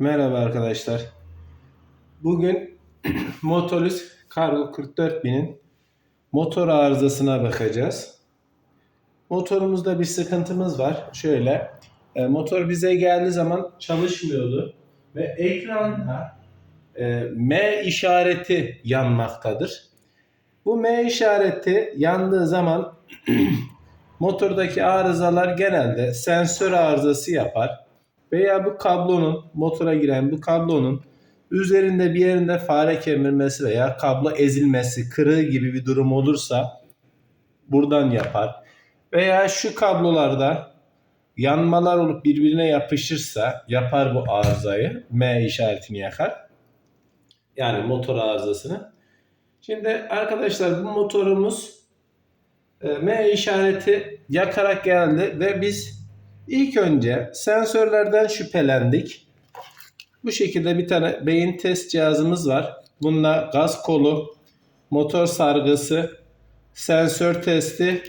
Merhaba arkadaşlar. Bugün Motolis Cargo 44000'in motor arızasına bakacağız. Motorumuzda bir sıkıntımız var. Şöyle, e, motor bize geldiği zaman çalışmıyordu ve ekranda e, M işareti yanmaktadır. Bu M işareti yandığı zaman motordaki arızalar genelde sensör arızası yapar veya bu kablonun motora giren bu kablonun üzerinde bir yerinde fare kemirmesi veya kablo ezilmesi, kırığı gibi bir durum olursa buradan yapar. Veya şu kablolarda yanmalar olup birbirine yapışırsa yapar bu arızayı. M işaretini yakar. Yani motor arızasını. Şimdi arkadaşlar bu motorumuz e, M işareti yakarak geldi ve biz ilk önce sensörlerden şüphelendik. Bu şekilde bir tane beyin test cihazımız var. Bunda gaz kolu, motor sargısı, sensör testi,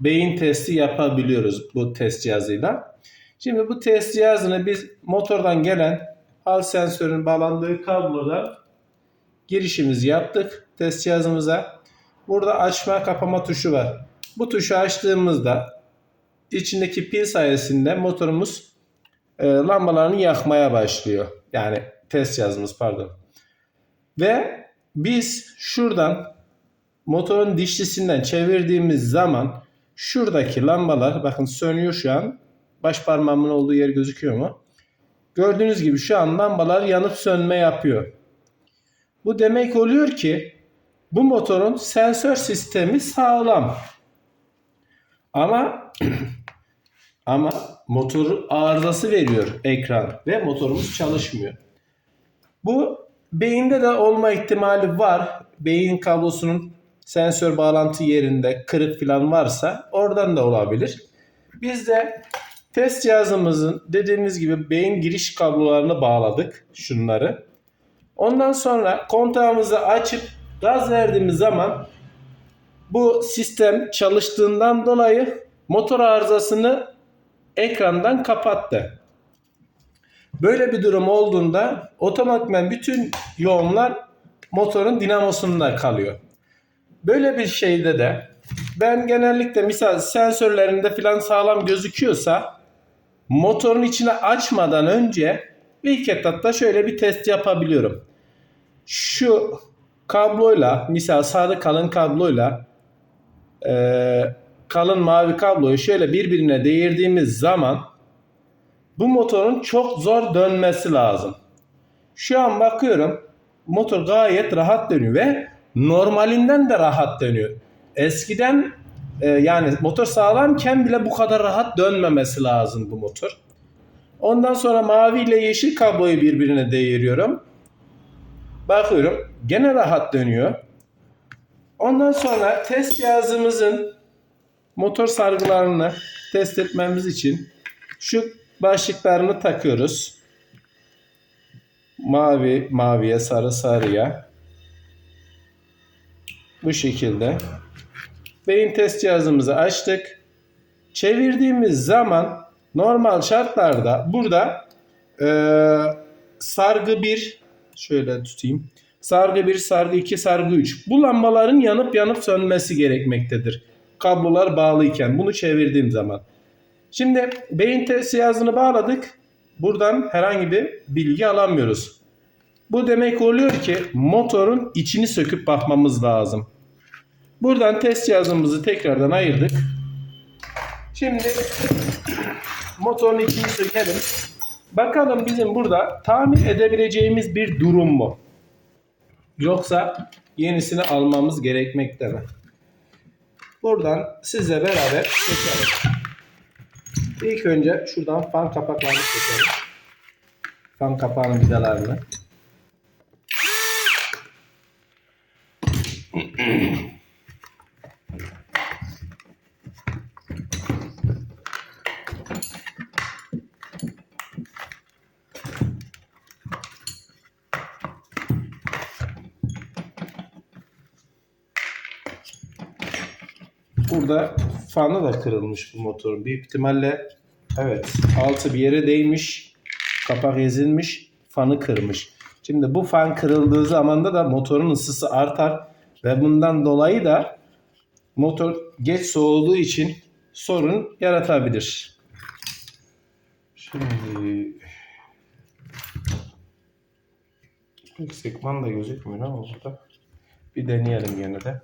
beyin testi yapabiliyoruz bu test cihazıyla. Şimdi bu test cihazını biz motordan gelen hal sensörün bağlandığı kabloda girişimizi yaptık test cihazımıza. Burada açma kapama tuşu var. Bu tuşu açtığımızda içindeki pil sayesinde motorumuz e, lambalarını yakmaya başlıyor. Yani test cihazımız pardon. Ve biz şuradan motorun dişlisinden çevirdiğimiz zaman şuradaki lambalar bakın sönüyor şu an. Baş parmağımın olduğu yer gözüküyor mu? Gördüğünüz gibi şu an lambalar yanıp sönme yapıyor. Bu demek oluyor ki bu motorun sensör sistemi sağlam. Ama ama motor arızası veriyor ekran ve motorumuz çalışmıyor. Bu beyinde de olma ihtimali var. Beyin kablosunun sensör bağlantı yerinde kırık falan varsa oradan da olabilir. Biz de test cihazımızın dediğimiz gibi beyin giriş kablolarını bağladık şunları. Ondan sonra kontağımızı açıp gaz verdiğimiz zaman bu sistem çalıştığından dolayı motor arızasını ekrandan kapattı. Böyle bir durum olduğunda otomatikman bütün yoğunlar motorun dinamosunda kalıyor. Böyle bir şeyde de ben genellikle misal sensörlerinde falan sağlam gözüküyorsa motorun içine açmadan önce ilk etapta şöyle bir test yapabiliyorum. Şu kabloyla misal sarı kalın kabloyla e, kalın mavi kabloyu şöyle birbirine değirdiğimiz zaman bu motorun çok zor dönmesi lazım. Şu an bakıyorum motor gayet rahat dönüyor ve normalinden de rahat dönüyor. Eskiden e, yani motor sağlamken bile bu kadar rahat dönmemesi lazım bu motor. Ondan sonra mavi ile yeşil kabloyu birbirine değiriyorum. Bakıyorum gene rahat dönüyor. Ondan sonra test cihazımızın motor sargılarını test etmemiz için şu başlıklarını takıyoruz. Mavi maviye, sarı sarıya. Bu şekilde. Beyin test cihazımızı açtık. Çevirdiğimiz zaman normal şartlarda burada e, sargı 1 şöyle tutayım. Sargı 1, sargı 2, sargı 3. Bu lambaların yanıp yanıp sönmesi gerekmektedir. Kablolar bağlıyken bunu çevirdiğim zaman. Şimdi beyin test cihazını bağladık. Buradan herhangi bir bilgi alamıyoruz. Bu demek oluyor ki motorun içini söküp bakmamız lazım. Buradan test cihazımızı tekrardan ayırdık. Şimdi motorun içini sökelim. Bakalım bizim burada tamir edebileceğimiz bir durum mu? Yoksa yenisini almamız gerekmekte mi? Buradan sizle beraber sökelim. İlk önce şuradan fan kapaklarını sökelim. Fan kapağının vidalarını. Burada fanı da kırılmış bu motorun. Büyük ihtimalle evet altı bir yere değmiş. Kapak ezilmiş. fanı kırmış. Şimdi bu fan kırıldığı zaman da motorun ısısı artar ve bundan dolayı da motor geç soğuduğu için sorun yaratabilir. Şimdi pek sekman da gözükmüyor ama burada. Bir deneyelim gene de.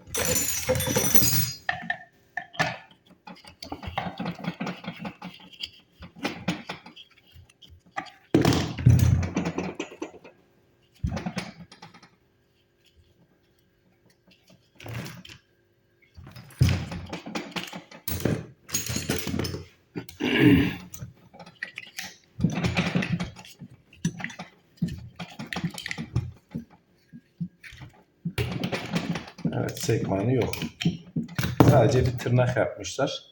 Evet sekmanı yok. Sadece bir tırnak yapmışlar.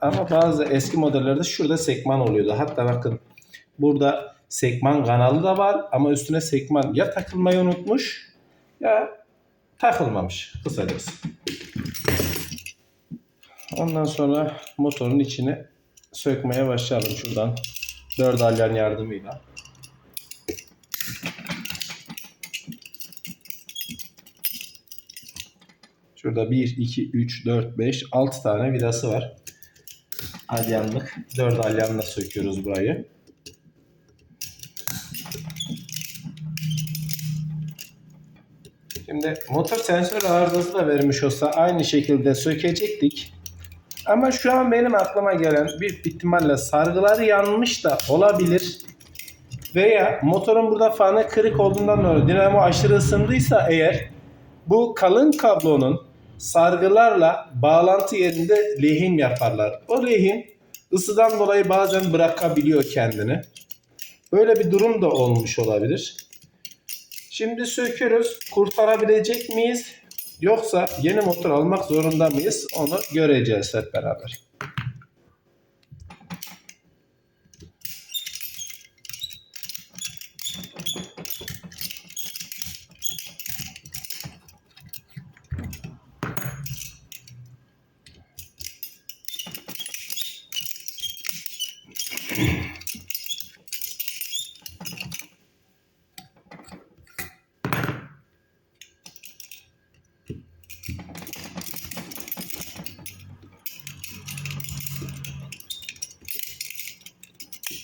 Ama bazı eski modellerde şurada sekman oluyordu. Hatta bakın burada sekman kanalı da var ama üstüne sekman ya takılmayı unutmuş ya takılmamış kısacası. Ondan sonra motorun içini sökmeye başlayalım şuradan. Dört alyan yardımıyla. Şurada 1, 2, 3, 4, 5, 6 tane vidası var. Alyanlık. 4 alyanla söküyoruz burayı. Şimdi motor sensör arızası da vermiş olsa aynı şekilde sökecektik. Ama şu an benim aklıma gelen bir ihtimalle sargıları yanmış da olabilir. Veya motorun burada fanı kırık olduğundan dolayı dinamo aşırı ısındıysa eğer bu kalın kablonun sargılarla bağlantı yerinde lehim yaparlar. O lehim ısıdan dolayı bazen bırakabiliyor kendini. Böyle bir durum da olmuş olabilir. Şimdi söküyoruz. Kurtarabilecek miyiz? Yoksa yeni motor almak zorunda mıyız? Onu göreceğiz hep beraber. İlk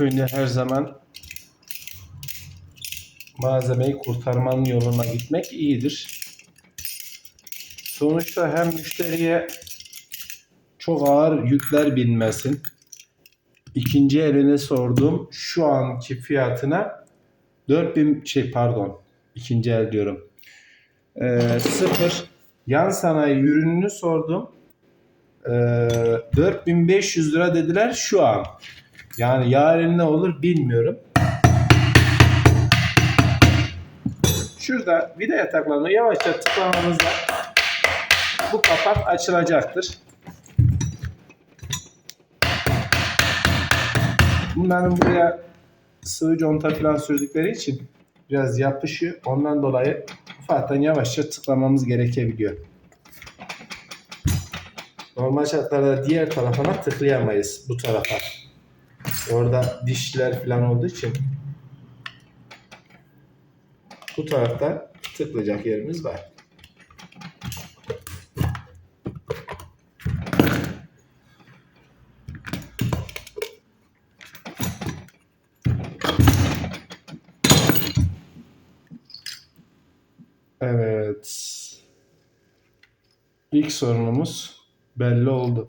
önce her zaman malzemeyi kurtarmanın yoluna gitmek iyidir. Sonuçta hem müşteriye çok ağır yükler binmesin. İkinci eline sordum. Şu anki fiyatına 4000 şey pardon. ikinci el diyorum. Ee, sıfır yan sanayi ürününü sordum. Ee, 4500 lira dediler şu an. Yani yarın ne olur bilmiyorum. Şurada vida yataklarını yavaşça tıklamamızda bu kapak açılacaktır. Bunların buraya sıvı conta falan sürdükleri için biraz yapışıyor. Ondan dolayı ufaktan yavaşça tıklamamız gerekebiliyor. Normal şartlarda diğer tarafına tıklayamayız bu tarafa. Orada dişler falan olduğu için bu tarafta tıklayacak yerimiz var. Evet. İlk sorunumuz belli oldu.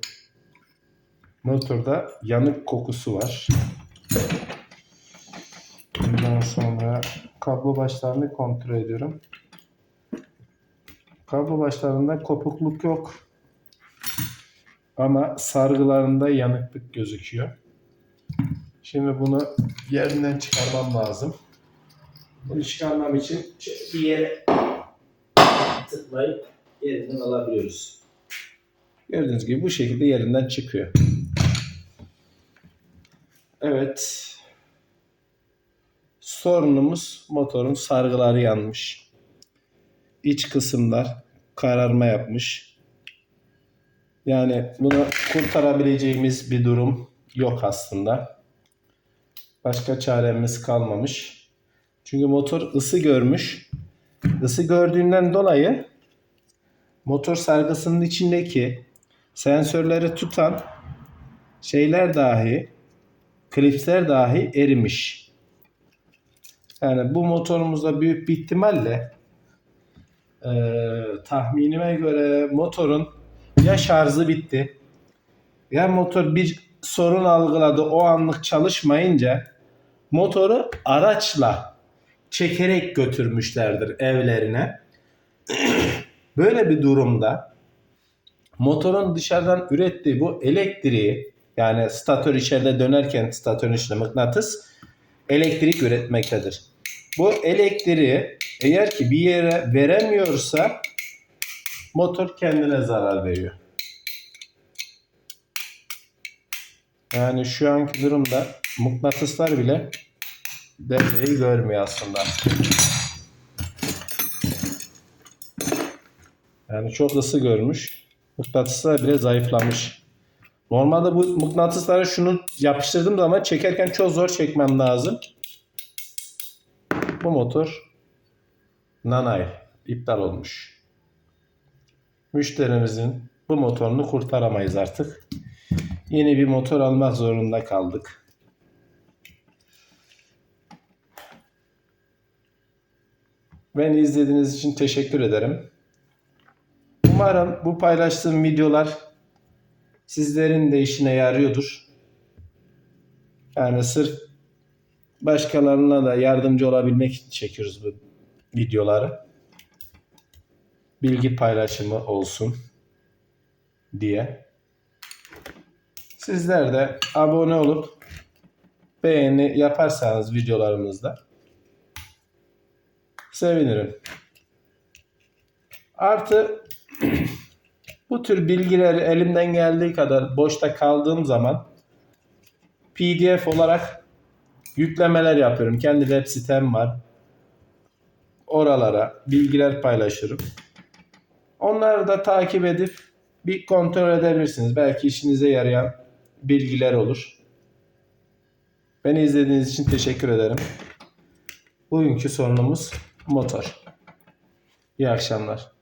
Motorda yanık kokusu var. Ondan sonra kablo başlarını kontrol ediyorum. Kablo başlarında kopukluk yok. Ama sargılarında yanıklık gözüküyor. Şimdi bunu yerinden çıkarmam lazım. Bunu çıkarmam için bir yere tıklayıp yerinden alabiliyoruz. Gördüğünüz gibi bu şekilde yerinden çıkıyor. Evet. Sorunumuz motorun sargıları yanmış. İç kısımlar kararma yapmış. Yani bunu kurtarabileceğimiz bir durum yok aslında. Başka çaremiz kalmamış. Çünkü motor ısı görmüş. Isı gördüğünden dolayı motor sargısının içindeki sensörleri tutan şeyler dahi klipsler dahi erimiş. Yani bu motorumuzda büyük bir ihtimalle e, tahminime göre motorun ya şarjı bitti ya motor bir sorun algıladı o anlık çalışmayınca motoru araçla çekerek götürmüşlerdir evlerine. Böyle bir durumda motorun dışarıdan ürettiği bu elektriği yani statör içeride dönerken statörün içinde mıknatıs elektrik üretmektedir. Bu elektriği eğer ki bir yere veremiyorsa motor kendine zarar veriyor. Yani şu anki durumda mıknatıslar bile devreyi görmüyor aslında. Yani çok ısı görmüş. Mıknatıslar bile zayıflamış. Normalde bu mıknatıslara şunu yapıştırdığım zaman çekerken çok zor çekmem lazım. Bu motor nanay iptal olmuş. Müşterimizin bu motorunu kurtaramayız artık. Yeni bir motor almak zorunda kaldık. Beni izlediğiniz için teşekkür ederim. Umarım bu paylaştığım videolar sizlerin de işine yarıyordur. Yani sırf başkalarına da yardımcı olabilmek için çekiyoruz bu videoları. Bilgi paylaşımı olsun diye. Sizler de abone olup beğeni yaparsanız videolarımızda sevinirim. Artı bu tür bilgileri elimden geldiği kadar boşta kaldığım zaman PDF olarak yüklemeler yapıyorum. Kendi web sitem var. Oralara bilgiler paylaşırım. Onları da takip edip bir kontrol edebilirsiniz. Belki işinize yarayan bilgiler olur. Beni izlediğiniz için teşekkür ederim. Bugünkü sorunumuz motor. İyi akşamlar.